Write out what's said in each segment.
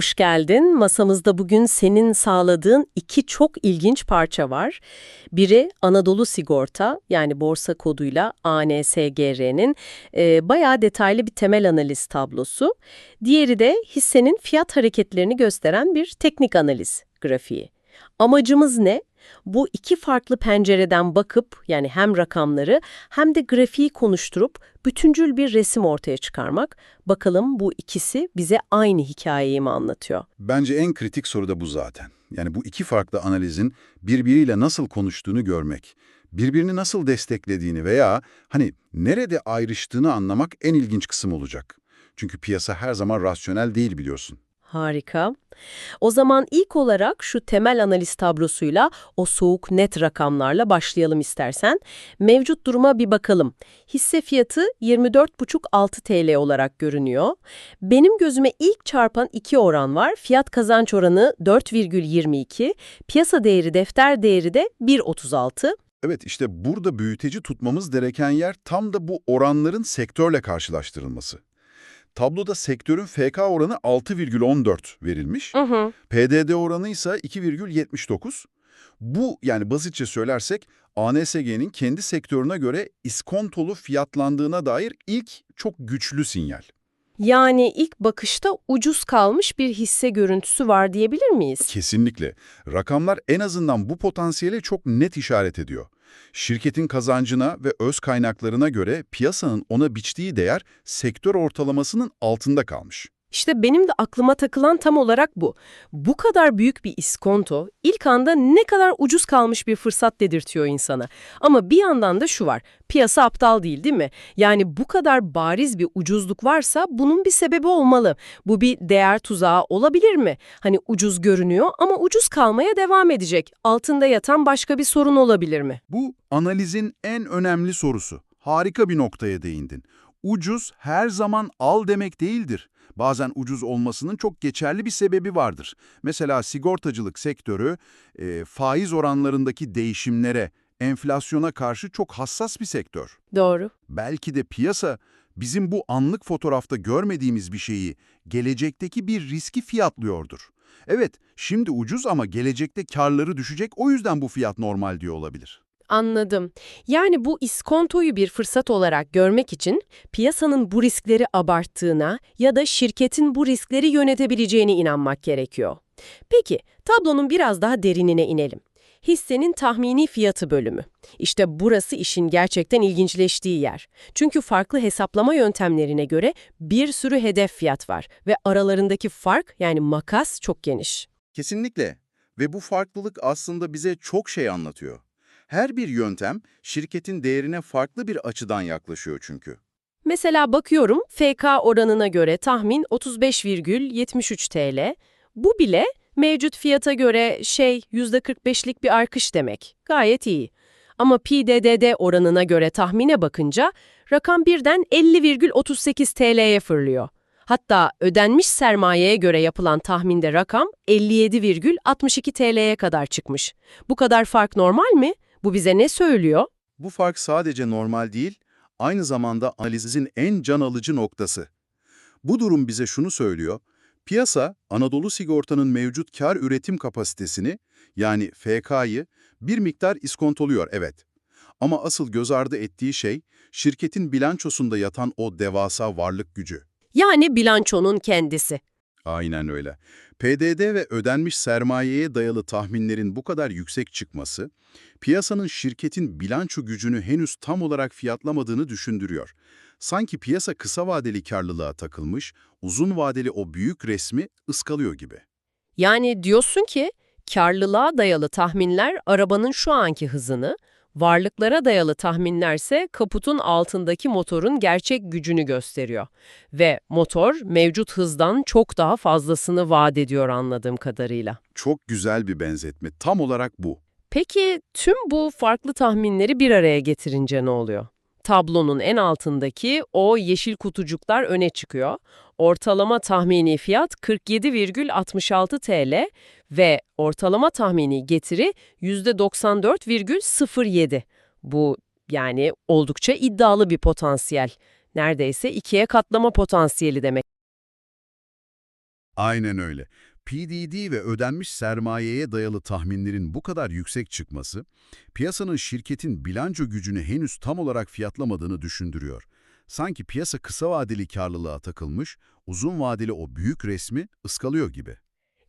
Hoş geldin. Masamızda bugün senin sağladığın iki çok ilginç parça var. Biri Anadolu Sigorta yani borsa koduyla ANSGR'nin e, bayağı detaylı bir temel analiz tablosu. Diğeri de hissenin fiyat hareketlerini gösteren bir teknik analiz grafiği. Amacımız ne? Bu iki farklı pencereden bakıp yani hem rakamları hem de grafiği konuşturup bütüncül bir resim ortaya çıkarmak. Bakalım bu ikisi bize aynı hikayeyi mi anlatıyor? Bence en kritik soru da bu zaten. Yani bu iki farklı analizin birbiriyle nasıl konuştuğunu görmek, birbirini nasıl desteklediğini veya hani nerede ayrıştığını anlamak en ilginç kısım olacak. Çünkü piyasa her zaman rasyonel değil biliyorsun. Harika. O zaman ilk olarak şu temel analiz tablosuyla o soğuk net rakamlarla başlayalım istersen. Mevcut duruma bir bakalım. Hisse fiyatı 24,5-6 TL olarak görünüyor. Benim gözüme ilk çarpan iki oran var. Fiyat kazanç oranı 4,22, piyasa değeri defter değeri de 1,36. Evet işte burada büyüteci tutmamız gereken yer tam da bu oranların sektörle karşılaştırılması. Tabloda sektörün FK oranı 6,14 verilmiş. Hı hı. PDD oranı ise 2,79. Bu yani basitçe söylersek ANSG'nin kendi sektörüne göre iskontolu fiyatlandığına dair ilk çok güçlü sinyal. Yani ilk bakışta ucuz kalmış bir hisse görüntüsü var diyebilir miyiz? Kesinlikle. Rakamlar en azından bu potansiyele çok net işaret ediyor. Şirketin kazancına ve öz kaynaklarına göre piyasanın ona biçtiği değer sektör ortalamasının altında kalmış. İşte benim de aklıma takılan tam olarak bu. Bu kadar büyük bir iskonto ilk anda ne kadar ucuz kalmış bir fırsat dedirtiyor insana. Ama bir yandan da şu var, piyasa aptal değil değil mi? Yani bu kadar bariz bir ucuzluk varsa bunun bir sebebi olmalı. Bu bir değer tuzağı olabilir mi? Hani ucuz görünüyor ama ucuz kalmaya devam edecek. Altında yatan başka bir sorun olabilir mi? Bu analizin en önemli sorusu. Harika bir noktaya değindin. Ucuz her zaman al demek değildir. Bazen ucuz olmasının çok geçerli bir sebebi vardır. Mesela sigortacılık sektörü e, faiz oranlarındaki değişimlere, enflasyona karşı çok hassas bir sektör. Doğru. Belki de piyasa bizim bu anlık fotoğrafta görmediğimiz bir şeyi gelecekteki bir riski fiyatlıyordur. Evet, şimdi ucuz ama gelecekte karları düşecek o yüzden bu fiyat normal diyor olabilir. Anladım. Yani bu iskontoyu bir fırsat olarak görmek için piyasanın bu riskleri abarttığına ya da şirketin bu riskleri yönetebileceğine inanmak gerekiyor. Peki, tablonun biraz daha derinine inelim. Hissenin tahmini fiyatı bölümü. İşte burası işin gerçekten ilginçleştiği yer. Çünkü farklı hesaplama yöntemlerine göre bir sürü hedef fiyat var ve aralarındaki fark yani makas çok geniş. Kesinlikle. Ve bu farklılık aslında bize çok şey anlatıyor. Her bir yöntem şirketin değerine farklı bir açıdan yaklaşıyor çünkü. Mesela bakıyorum FK oranına göre tahmin 35,73 TL. Bu bile mevcut fiyata göre şey %45'lik bir artış demek. Gayet iyi. Ama PDDD oranına göre tahmine bakınca rakam birden 50,38 TL'ye fırlıyor. Hatta ödenmiş sermayeye göre yapılan tahminde rakam 57,62 TL'ye kadar çıkmış. Bu kadar fark normal mi? Bu bize ne söylüyor? Bu fark sadece normal değil, aynı zamanda analizin en can alıcı noktası. Bu durum bize şunu söylüyor, piyasa Anadolu Sigorta'nın mevcut kar üretim kapasitesini, yani FK'yı bir miktar iskontoluyor evet. Ama asıl göz ardı ettiği şey, şirketin bilançosunda yatan o devasa varlık gücü. Yani bilançonun kendisi. Aynen öyle. PDD ve ödenmiş sermayeye dayalı tahminlerin bu kadar yüksek çıkması, piyasanın şirketin bilanço gücünü henüz tam olarak fiyatlamadığını düşündürüyor. Sanki piyasa kısa vadeli karlılığa takılmış, uzun vadeli o büyük resmi ıskalıyor gibi. Yani diyorsun ki karlılığa dayalı tahminler arabanın şu anki hızını, varlıklara dayalı tahminlerse kaputun altındaki motorun gerçek gücünü gösteriyor. Ve motor mevcut hızdan çok daha fazlasını vaat ediyor anladığım kadarıyla. Çok güzel bir benzetme. Tam olarak bu. Peki tüm bu farklı tahminleri bir araya getirince ne oluyor? Tablonun en altındaki o yeşil kutucuklar öne çıkıyor. Ortalama tahmini fiyat 47,66 TL ve ortalama tahmini getiri %94,07. Bu yani oldukça iddialı bir potansiyel. Neredeyse ikiye katlama potansiyeli demek. Aynen öyle. PDD ve ödenmiş sermayeye dayalı tahminlerin bu kadar yüksek çıkması, piyasanın şirketin bilanço gücünü henüz tam olarak fiyatlamadığını düşündürüyor. Sanki piyasa kısa vadeli karlılığa takılmış, uzun vadeli o büyük resmi ıskalıyor gibi.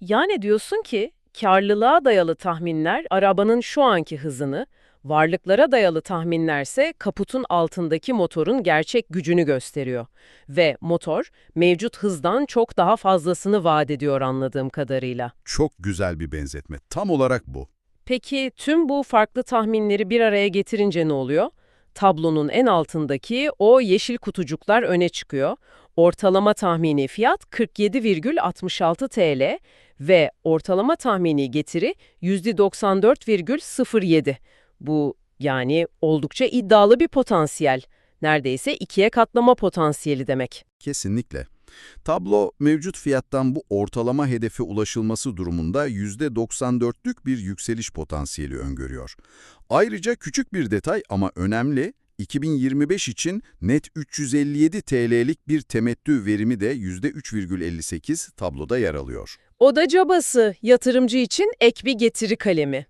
Yani diyorsun ki karlılığa dayalı tahminler arabanın şu anki hızını, varlıklara dayalı tahminlerse kaputun altındaki motorun gerçek gücünü gösteriyor. Ve motor mevcut hızdan çok daha fazlasını vaat ediyor anladığım kadarıyla. Çok güzel bir benzetme. Tam olarak bu. Peki tüm bu farklı tahminleri bir araya getirince ne oluyor? Tablonun en altındaki o yeşil kutucuklar öne çıkıyor. Ortalama tahmini fiyat 47,66 TL ve ortalama tahmini getiri %94,07. Bu yani oldukça iddialı bir potansiyel. Neredeyse ikiye katlama potansiyeli demek. Kesinlikle. Tablo mevcut fiyattan bu ortalama hedefe ulaşılması durumunda %94'lük bir yükseliş potansiyeli öngörüyor. Ayrıca küçük bir detay ama önemli, 2025 için net 357 TL'lik bir temettü verimi de %3,58 tabloda yer alıyor. O da cabası, yatırımcı için ek bir getiri kalemi.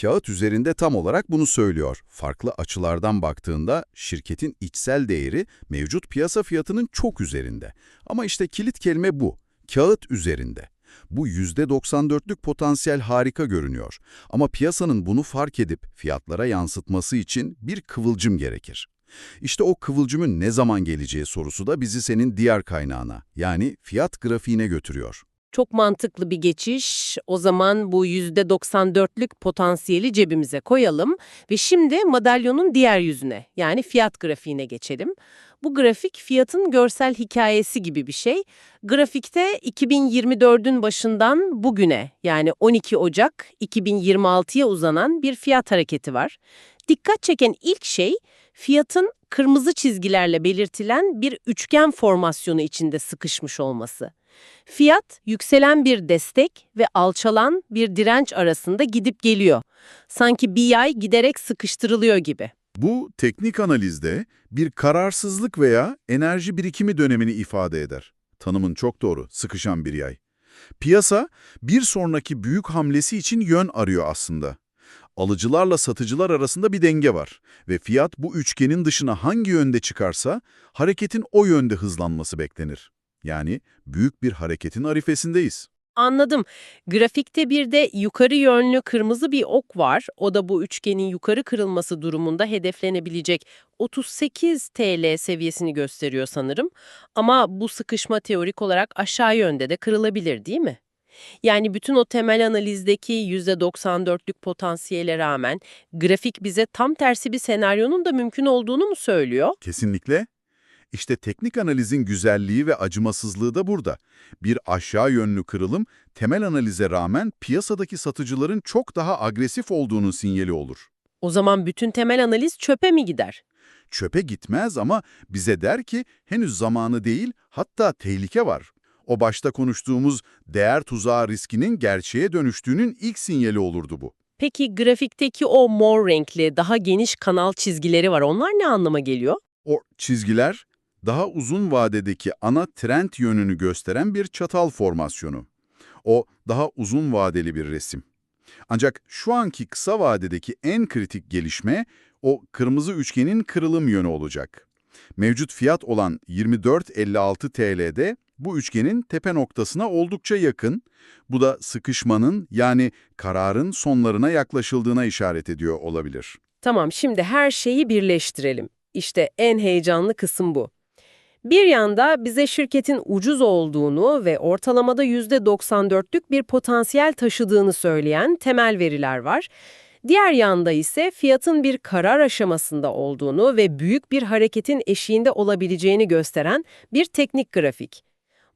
Kağıt üzerinde tam olarak bunu söylüyor. Farklı açılardan baktığında şirketin içsel değeri mevcut piyasa fiyatının çok üzerinde. Ama işte kilit kelime bu, kağıt üzerinde. Bu %94'lük potansiyel harika görünüyor. Ama piyasanın bunu fark edip fiyatlara yansıtması için bir kıvılcım gerekir. İşte o kıvılcımın ne zaman geleceği sorusu da bizi senin diğer kaynağına, yani fiyat grafiğine götürüyor. Çok mantıklı bir geçiş. O zaman bu %94'lük potansiyeli cebimize koyalım ve şimdi madalyonun diğer yüzüne yani fiyat grafiğine geçelim. Bu grafik fiyatın görsel hikayesi gibi bir şey. Grafikte 2024'ün başından bugüne yani 12 Ocak 2026'ya uzanan bir fiyat hareketi var. Dikkat çeken ilk şey fiyatın kırmızı çizgilerle belirtilen bir üçgen formasyonu içinde sıkışmış olması. Fiyat, yükselen bir destek ve alçalan bir direnç arasında gidip geliyor. Sanki bir yay giderek sıkıştırılıyor gibi. Bu teknik analizde bir kararsızlık veya enerji birikimi dönemini ifade eder. Tanımın çok doğru, sıkışan bir yay. Piyasa bir sonraki büyük hamlesi için yön arıyor aslında. Alıcılarla satıcılar arasında bir denge var ve fiyat bu üçgenin dışına hangi yönde çıkarsa hareketin o yönde hızlanması beklenir. Yani büyük bir hareketin arifesindeyiz. Anladım. Grafikte bir de yukarı yönlü kırmızı bir ok var. O da bu üçgenin yukarı kırılması durumunda hedeflenebilecek 38 TL seviyesini gösteriyor sanırım. Ama bu sıkışma teorik olarak aşağı yönde de kırılabilir değil mi? Yani bütün o temel analizdeki %94'lük potansiyele rağmen grafik bize tam tersi bir senaryonun da mümkün olduğunu mu söylüyor? Kesinlikle. İşte teknik analizin güzelliği ve acımasızlığı da burada. Bir aşağı yönlü kırılım, temel analize rağmen piyasadaki satıcıların çok daha agresif olduğunun sinyali olur. O zaman bütün temel analiz çöpe mi gider? Çöpe gitmez ama bize der ki henüz zamanı değil, hatta tehlike var. O başta konuştuğumuz değer tuzağı riskinin gerçeğe dönüştüğünün ilk sinyali olurdu bu. Peki grafikteki o mor renkli, daha geniş kanal çizgileri var. Onlar ne anlama geliyor? O çizgiler daha uzun vadedeki ana trend yönünü gösteren bir çatal formasyonu. O daha uzun vadeli bir resim. Ancak şu anki kısa vadedeki en kritik gelişme o kırmızı üçgenin kırılım yönü olacak. Mevcut fiyat olan 24.56 TL'de bu üçgenin tepe noktasına oldukça yakın. Bu da sıkışmanın yani kararın sonlarına yaklaşıldığına işaret ediyor olabilir. Tamam, şimdi her şeyi birleştirelim. İşte en heyecanlı kısım bu. Bir yanda bize şirketin ucuz olduğunu ve ortalamada %94'lük bir potansiyel taşıdığını söyleyen temel veriler var. Diğer yanda ise fiyatın bir karar aşamasında olduğunu ve büyük bir hareketin eşiğinde olabileceğini gösteren bir teknik grafik.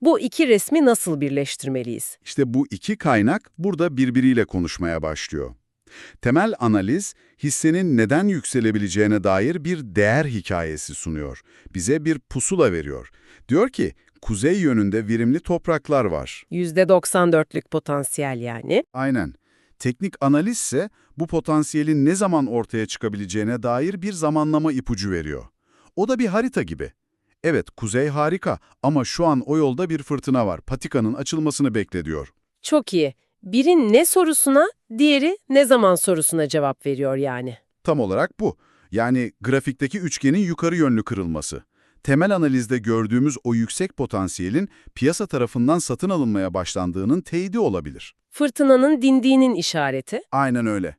Bu iki resmi nasıl birleştirmeliyiz? İşte bu iki kaynak burada birbiriyle konuşmaya başlıyor. Temel analiz, hissenin neden yükselebileceğine dair bir değer hikayesi sunuyor. Bize bir pusula veriyor. Diyor ki, kuzey yönünde verimli topraklar var. %94'lük potansiyel yani. Aynen. Teknik analiz ise bu potansiyelin ne zaman ortaya çıkabileceğine dair bir zamanlama ipucu veriyor. O da bir harita gibi. Evet, kuzey harika ama şu an o yolda bir fırtına var. Patikanın açılmasını bekle diyor. Çok iyi. Biri ne sorusuna, diğeri ne zaman sorusuna cevap veriyor yani. Tam olarak bu. Yani grafikteki üçgenin yukarı yönlü kırılması. Temel analizde gördüğümüz o yüksek potansiyelin piyasa tarafından satın alınmaya başlandığının teyidi olabilir. Fırtınanın dindiğinin işareti. Aynen öyle.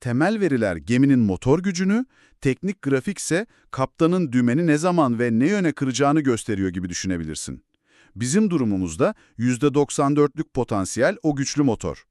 Temel veriler geminin motor gücünü, teknik grafik ise kaptanın dümeni ne zaman ve ne yöne kıracağını gösteriyor gibi düşünebilirsin. Bizim durumumuzda %94'lük potansiyel o güçlü motor.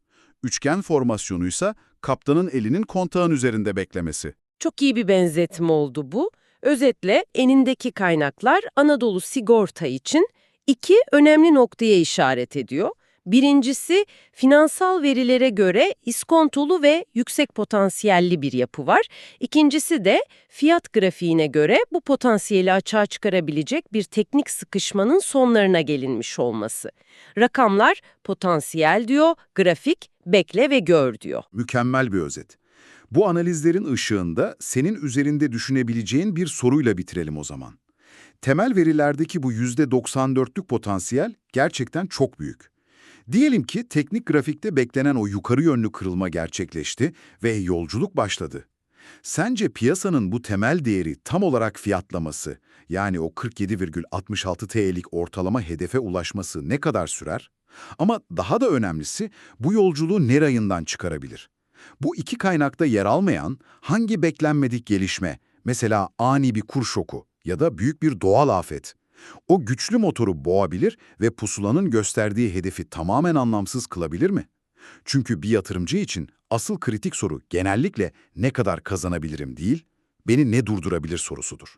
Üçgen formasyonuysa kaptanın elinin kontağın üzerinde beklemesi. Çok iyi bir benzetme oldu bu. Özetle enindeki kaynaklar Anadolu sigorta için iki önemli noktaya işaret ediyor. Birincisi finansal verilere göre iskontolu ve yüksek potansiyelli bir yapı var. İkincisi de fiyat grafiğine göre bu potansiyeli açığa çıkarabilecek bir teknik sıkışmanın sonlarına gelinmiş olması. Rakamlar potansiyel diyor, grafik bekle ve gör diyor. Mükemmel bir özet. Bu analizlerin ışığında senin üzerinde düşünebileceğin bir soruyla bitirelim o zaman. Temel verilerdeki bu %94'lük potansiyel gerçekten çok büyük. Diyelim ki teknik grafikte beklenen o yukarı yönlü kırılma gerçekleşti ve yolculuk başladı. Sence piyasanın bu temel değeri tam olarak fiyatlaması, yani o 47,66 TL'lik ortalama hedefe ulaşması ne kadar sürer? Ama daha da önemlisi bu yolculuğu ne rayından çıkarabilir? Bu iki kaynakta yer almayan hangi beklenmedik gelişme, mesela ani bir kur şoku ya da büyük bir doğal afet, o güçlü motoru boğabilir ve pusulanın gösterdiği hedefi tamamen anlamsız kılabilir mi? Çünkü bir yatırımcı için asıl kritik soru genellikle ne kadar kazanabilirim değil, beni ne durdurabilir sorusudur.